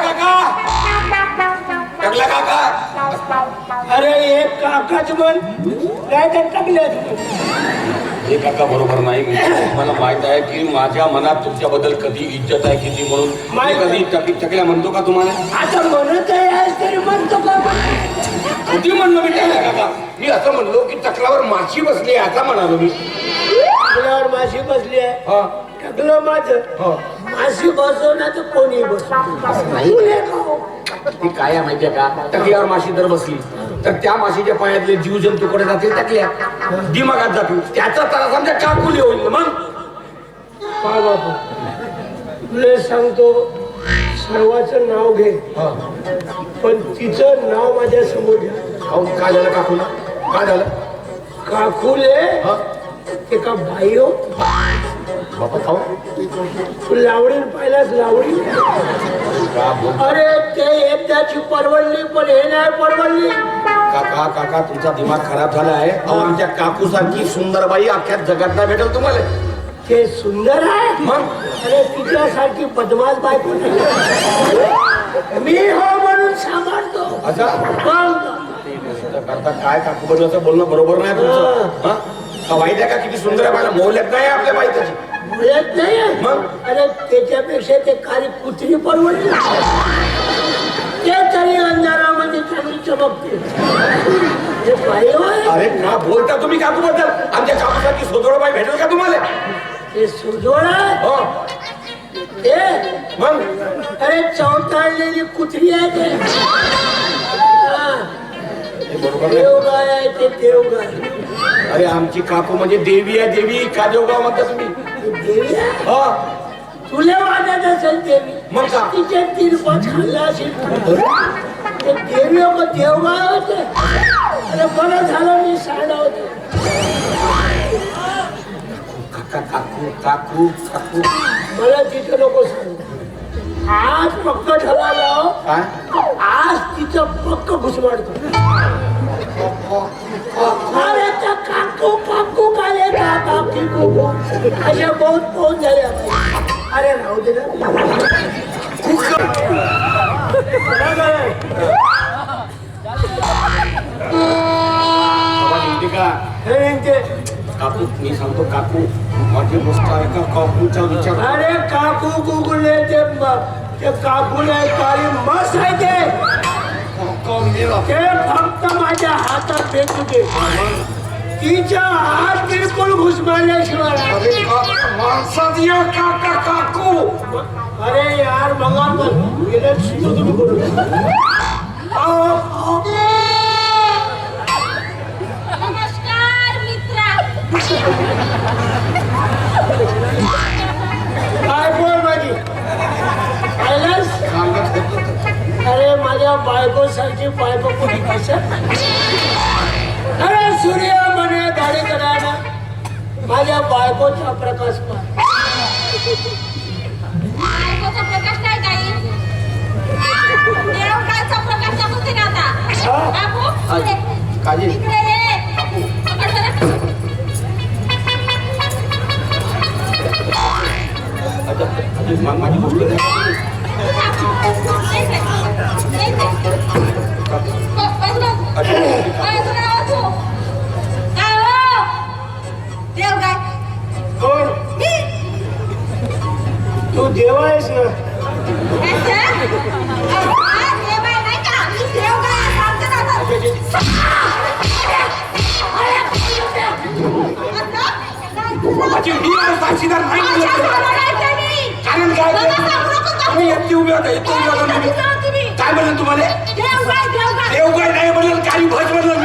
काका? काका? अरे एक काकाच म्हण तर हे काका बरोबर नाही. मला माहीत आहे की माझ्या मनात तुमच्याबद्दल कधी इज्जत आहे किती म्हणून? मी कधी टकी टकल्या म्हणतो का तुम्हाला? आता म्हणत आहे तरी म्हणतो का किती म्हणलो मी टकल्या काका? मी असं म्हणलो की टकलावर माशी बसली आता म्हणालो मी. टाकल्यावर माशी बसली आहे. हा. टाकलं माझं. माशी बसव ना तर कोणी बसव ती? काय आहे माहितीये का? टकल्यावर माशी जर बसली तर त्या माशीच्या पायातले जीव जंतूकडे जातील? टकल्या. दिमागात जातील. त्याचा त्रास आमच्या काकुली होईल. मग? पहा बापू तुला सांगतो सर्वाचं नाव घे. पण तिचं नाव माझ्यासमोर घ्या काय झालं काकूला? काय झालं? काकुले? एका बाई हो बापा खाऊ? तू लावडीन पाहिलास लावडी का बोल? अरे ते एकदाची परवडली पण हे नाही परवडली. काका काका तुमचा दिमाग खराब झाला आहे. अहो आमच्या काकू सारखी सुंदर बाई अख्ख्या जगात नाही भेटेल तुम्हाला. ते सुंदर आहे? मग? अरे तुझ्यासारखी बदमाश बायको नाही. मी हो म्हणून सांभाळतो. अच्छा. काय काकू बोलणं बरोबर नाही तुमचं हा? वाईट आहे का? किती सुंदर आहे मला मोहल्यात नाही आपल्या त्याची बोलत नाही मग? अरे त्याच्यापेक्षा ते काळी कुत्री परवडली. ते तरी अंधारामध्ये चांगली चमकते हे बाई होय अरे का बोलता तुम्ही काकू बद्दल आमच्या काकू सारखी सोदोळ बाई भेटेल का तुम्हाला? ते सुजोड आहे हो? ते मग? अरे चौताळलेली कुत्री आहे ते. हा, हे बरोबर नाही देवगाय आहे ते देवगाय. अरे आमची काकू म्हणजे देवी आहे देवी. का देवगाव म्हणता तुम्ही. देवी? आहे हो. तुला वाटत असेल देवी? मग का? तिचे तीन पाच खाल्ला असेल. ते देवी हो का देवगाय होते. अरे बरं झालं मी सांडा होते काका काकू काकू काकू. मला तिथे नको सांग. आज पक्क ठरवलं हो. आज तिचं पक्क घुसमाडतो. अरे त्या काकू काकू बहुत बहुत झाले अरे राहू दे का काकू मी सांगतो काकू माझी गोष्ट काकूचा विचार अरे काकू ते म- ते काकूले काळी मस आहे ते फक्त माझ्या हातात भेटू दे तिच्या हात बिलकुल घुसमारल्याशिवाय. अरे काका, माणसात या काका काकू. अरे यार भगवान पण गेले सुरू तुम्ही करू. नमस्कार मित्रा. काय बोल माझी पाहिलंस. अरे माझ्या बायको सारखी बायको कोणी कसं माझ्या बायकोचा प्रकाश बायकोचा प्रकाश नाही काही देव कायचा आज साक्षीदार नाही. कारण काय? तुम्ही एकटी उभे होता एकटी उभे होता. काय म्हणलं तुम्हाला देव काय, देव काय? देव काय नाही म्हणलं काही भज म्हणलं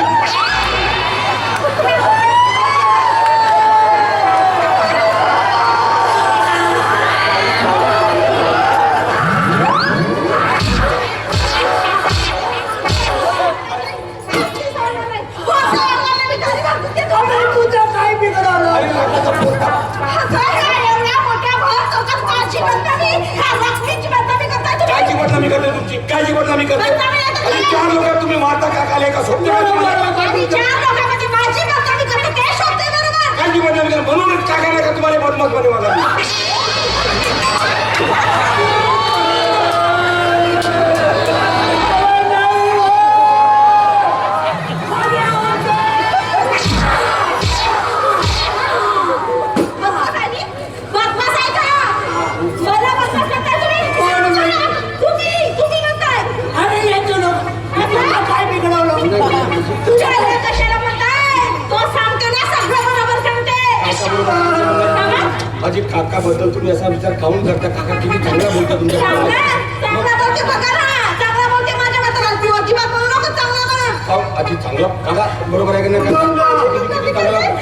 आधी चांगला. काका बरोबर आहे की नाही? चांगला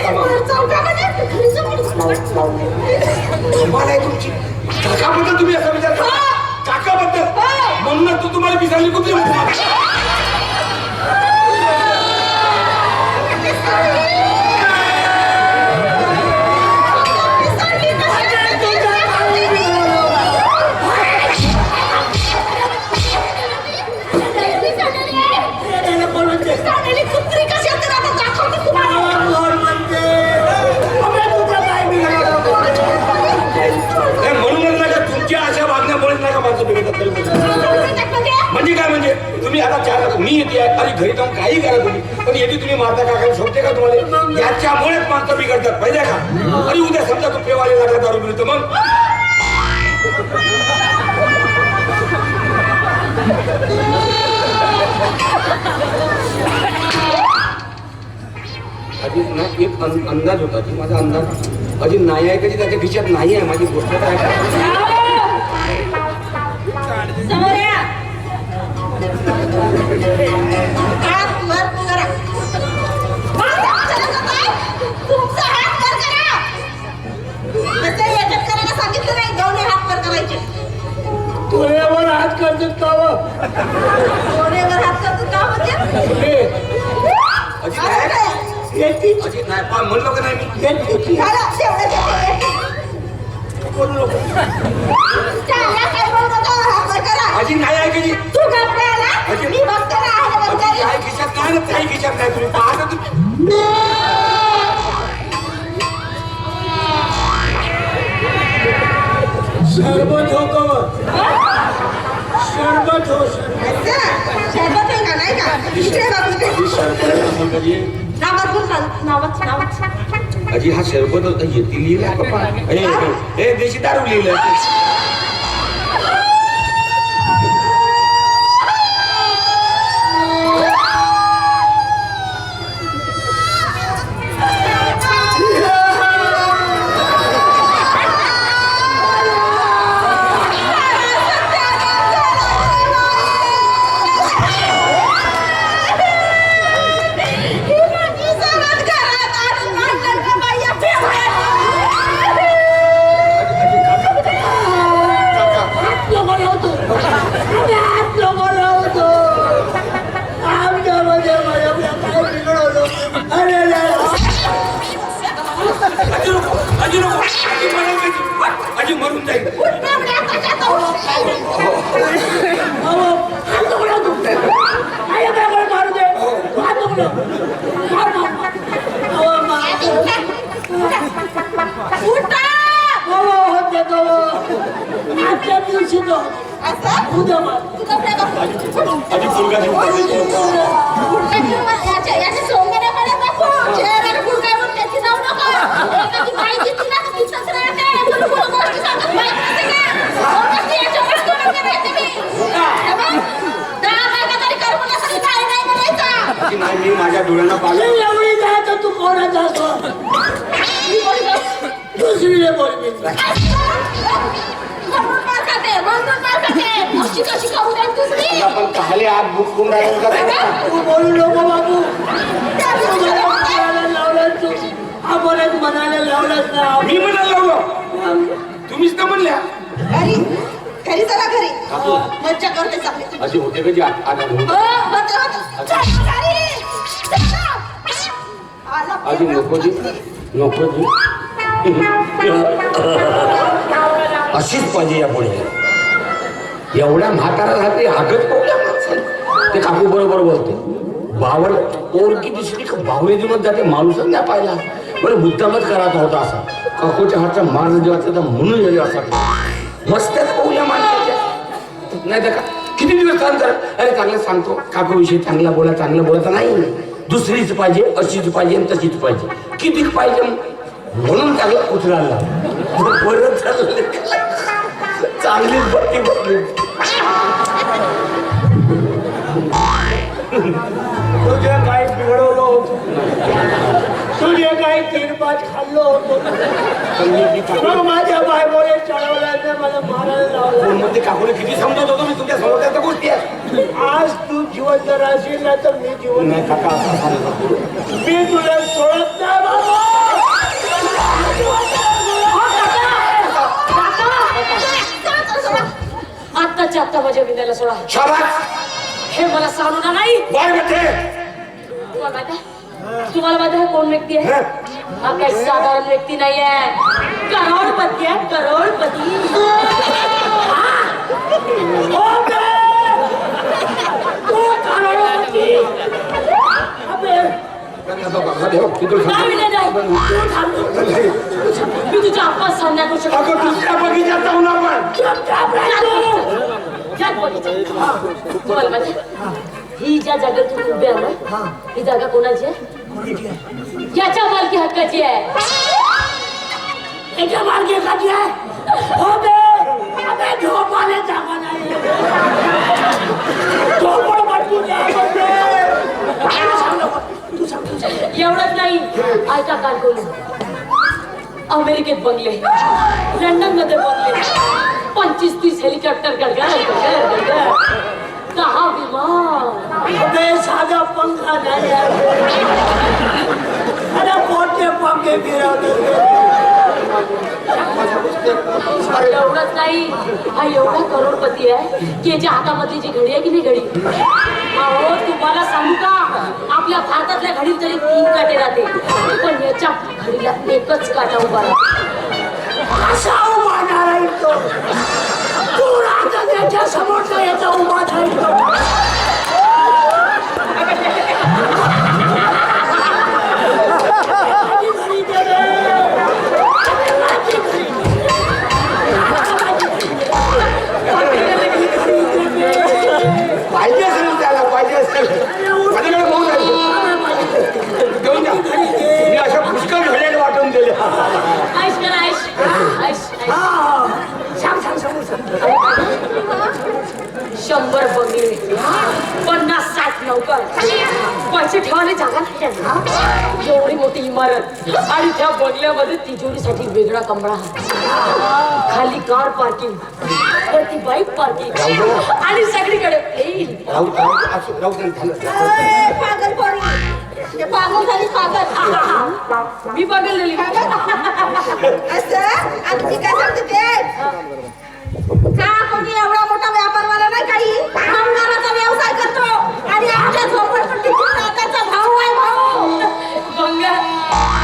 कमाल आहे तुमची. काकाबद्दल तुम्ही असा विचार करता काकाबद्दल. म्हणूनच तो तुम्हाला पिसाळली कुठली? घरी जाऊन काही करा तुम्ही. पण येते तुम्ही मारता का काही शोधते का तुम्हाला? याच्यामुळेच माणसं बिघडतात पाहिजे का? अरे उद्या समजा तू पेवाले लागला दारू मिळतो मग? आधी ना एक अंदाज होता की माझा अंदाज अजी नाही आहे कधी? त्याच्या खिशात नाही आहे. माझी गोष्ट काय समोर या. असं याच्यात करायला सांगितलं नाही दोन्ही हात वर करायचे तुझ्यावर हात करतात का व? दोन्हीवर हात करतो का म्हणजे हे, नाही काय? येते अजी नाही पण म्हणलो का नाही मी येते की? झालं, तेवढंच येते. बोलू नको. चालला काय बोलतो तो? हात वर करा. अजी नाही आहे कधी तू आला? मी बघते ना, आहे करी. काही खिशात नाही ना काही खिशात नाही तुम्ही पाहता तुम्ही सरबत हो का व? सरबत हो शरबत आहे का, नाही का? इकडे इकडे. अजी हा सरबत होता येते लिहिलं बाबा हे हे देशी दारू लिहिलं नको अजी नको अजी मरण जाईल अजी मरून जाईल फेवड्या कशात उठते? अहो, हात नको लावतो. आई बाबाला मारू दे. हात नको लावतो. मार, मार, मार. अहो, मार. नाही म्हणायचं. अजी नाही मी माझ्या डोळ्यांना अरे पाहिलं एवढी काय तर तू कोणाचा असतो मी बोलतो. दुसरीने बोलली म्हणून मार खाते, म्हणून मार खाते. अशी कशी खाऊ द्या दुसरी? आपण काहले आत बुक राहिलो का नाही? तू बोलू नको बाबू तू मला म्हणायला लावलं तू म्हणायला लावलंच ना. मी म्हणायला लावलं. तुम्हीच तर म्हणल्या. घरी? घरी चला घरी. मज्जा करते चांगली अशी होते का जी? आत आत आत- हो, नको जी. नको जी. अशीच पाहिजे या पुढे. एवढ्या म्हातारा झाली हागत माणसाला? ते काकू बरोबर बोलते. बावळ पोरकी दिसली का बावळे दिवस जाते? माणूसच नाही पाहिला. बरं मुद्दामच करायचा होता असा. काकूच्या हातचा मार्ग देवाचा म्हणून गेले असा. मस्तच पाहूया माणसाच्या. नाही तर का? किती दिवस काम कर? अरे चांगलं सांगतो. काकू विषयी चांगला बोला चांगलं बोलायचं नाही. दुसरीच पाहिजे अशीच पाहिजे आणि तशीच पाहिजे. किती पाहिजे? म्हणून चांगला उतरायला बरं चांगलीच बत्ती बघली पाच खाल्लं होतं. माझ्या बायकोने चढवल्याने मला मारायला लावलं. मध्ये काकूने किती समजत होतो मी तुमच्यासमोर त्या गोष्टी आज तू जिवंत राहशील ना तर मी जिवंत नाही काका असं सांगतो. मी तुला सोडत नाही बाबा. आत्ताच्या आत्ता माझ्या विद्याला सोडा. शाबास! हे मला सांगू नाही. बाय बेटे तुम्हाला माहीत आहे? कोण व्यक्ती आहे? हा काही साधारण व्यक्ती नाही आहे करोडपती आहे करोडपती हो बे! तू करोडपती. अबे, नाही विनय नाही तू थांब. मी तुझ्या आप्पा सांगण्या करू शकत अगं दुसऱ्या बगीच्यात जाऊन आपण चुपचाप राह तू. त्यात बघितलं. तुम्हाला माहिती आहे? ही ज्या जागेवर तुम्ही उभे आहे ना ही जागा कोणाची आहे याच्या मालकी हक्काची आहे याच्या मार्गे कधी आहे हो। बे अबे झोपाले जागा नाही। झोपड एवढंच नाही काल बोलू अमेरिकेत बंगले लंडन मध्ये बंगले। पंचवीस तीस हेलिकॉप्टर गडगड गडगड दहा विमान? साधा पंखा नाही एवढंच नाही. हा एवढा करोडपती आहे की याच्या हातामधली जी घडी आहे की नाही घडी? अहो तुम्हाला सांगू का? आपल्या भारतातल्या घडीत तरी तीन काटे राहते. पण याच्या घडीला एकच काटा उभा राहतो. असा उभा नाही तो. तू राहता त्याच्या याचा उभा नाही तो माझी घडी दे रे. माझी घडी. पाहिजे असेल त्याला पाहिजे असेल माझ्याकडे बहुत आहे घेऊन जा मी अशा पुष्कळ घड्याला वाटून दिल्या ऐश करा ऐश ऐश ऐश. हा. सांग सांग सांग सांग शंभर बंगले पन्नास साठ नौकर पैसे ठेवायला जागा नाही त्यांना एवढी मोठी इमारत. आणि त्या बंगल्यामध्ये तिजोरीसाठी वेगळा कमरा खाली कार पार्किंग वरती बाईक पार्किंग. आणि सगळीकडे प्लेन राहू राहू असं राहू दे, झालं. पागल पोरी ते पागल झाली पागल. मी पागल झाली. असं? आणि ती काय सांगते ते? का कोणी एवढा मोठा व्यापारवाला नाही काही? भंगाराचा व्यवसाय करतो. आणि आमच्या झोपडपट्टीतील नात्याचा भाऊ आहे भाऊ बंगार हा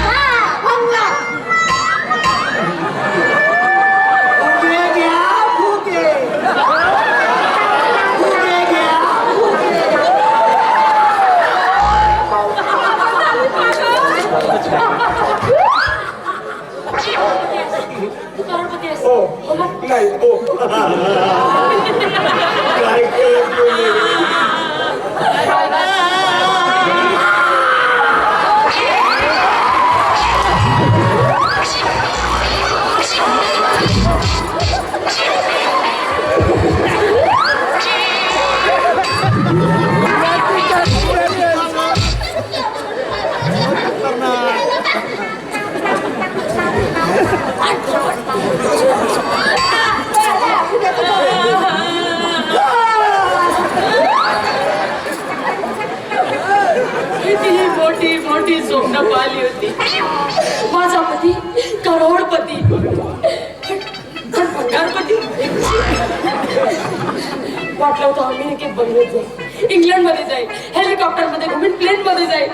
प्लेन मध्ये जाईल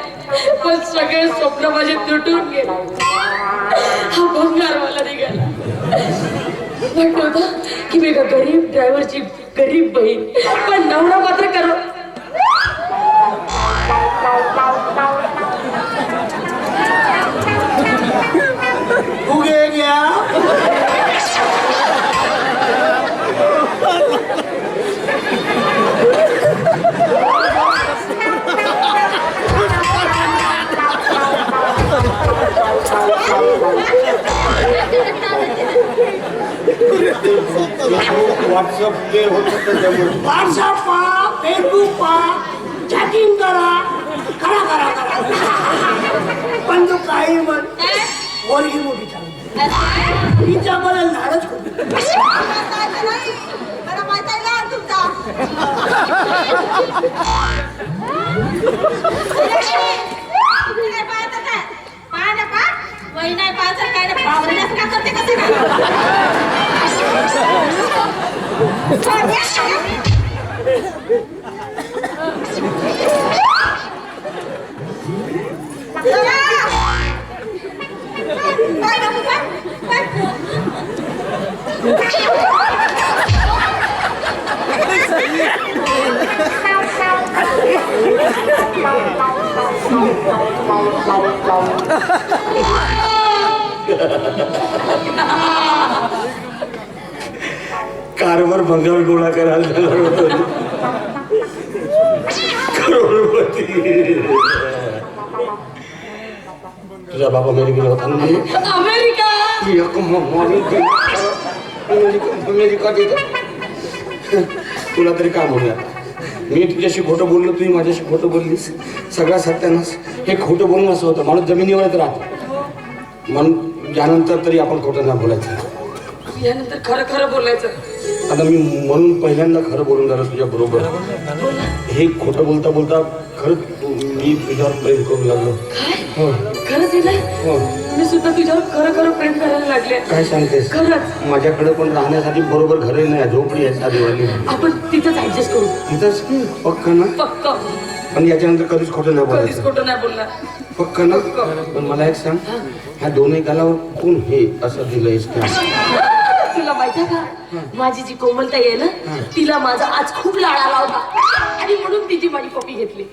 पण सगळे स्वप्न माझे तुटून गेले. हा भंगारवाला निघाला. म्हटलं होतं की मी गरीब ड्रायव्हरची गरीब बहीण. पण नवरा मात्र करो व्हॉट्सअप ते होतं त्याच्यामुळे व्हॉट्सअप पहा फेसबुक पहा चॅटिंग करा करा करा करा पण तो काही म्हण मुलगी मोठी चांगली तिच्या मला लाडच खूप. काय ना? वही नाही काय करते कारवर भंगार गोळा करायला होतो. करोडपती. तुझा बाबा अमेरिकेला होता ना म्हणून अमेरिका! अमेरिका तुला तरी काय म्हणूया मी तुझ्याशी खोटं बोललो तुम्ही माझ्याशी खोटं बोललीस. सगळा सत्यानाश. हे खोटं बोलणं असं होतं. माणूस जमिनीवरच राहतो. म्हणून यानंतर तरी आपण खोटं नाही बोलायचं. यानंतर खरं खरं बोलायचं. आता मी म्हणून पहिल्यांदा खरं बोलून झालं तुझ्या बरोबर. हे खोटं बोलता बोलता खरंच मी तुझ्यावर प्रेम करू लागलो. हो. खरंच हो मी सुद्धा तुझ्यावर खरं खरं प्रेम करायला लागले. काय सांगतेस? खरंच. माझ्याकडे पण राहण्यासाठी बरोबर घरही नाही झोपडी आहे साधीवाली. आपण तिथंच ऍडजस्ट करू. तिथंच? पक्क ना? पक्क. पण याच्यानंतर कधीच खोटं नाही कधीच बोलायचं. खोटं नाही बोलणार. पक्क ना? पण मला एक सांग ह्या दोन्ही गालावर कोण हे असं दिलंयस त्या तुला माहितीये का? माझी जी कोमलताई आहे ना तिला माझा आज खूप लाड आला होता आणि म्हणून तिची माझी कॉपी घेतली.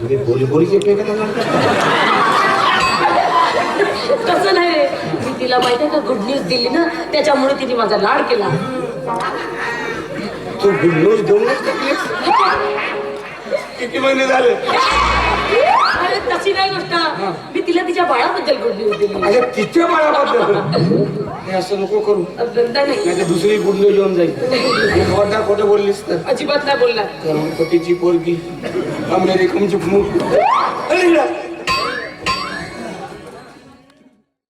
तुम्ही बोली बोली एकमेकांना मारता? कसं नाही रे. मी तिला माहितीये का गुड न्यूज दिली ना त्याच्यामुळे तिने माझा लाड केला. तू गुड न्यूज देऊनच? किती महिने झाले? अरे तशी नाही गोष्ट. मी तिला तिच्या बाळाबद्दल न्यूज दिली अरे तिच्या बाळाबद्दल? हे असं नको करू. नाही नाही, नाही दुसरी गुड येऊन जाईल. खोटा खोटं बोललीस तर. अजिबात नाही बोलणार. करोडपतीची पोरगी अमेरिकनची मूठ अरे.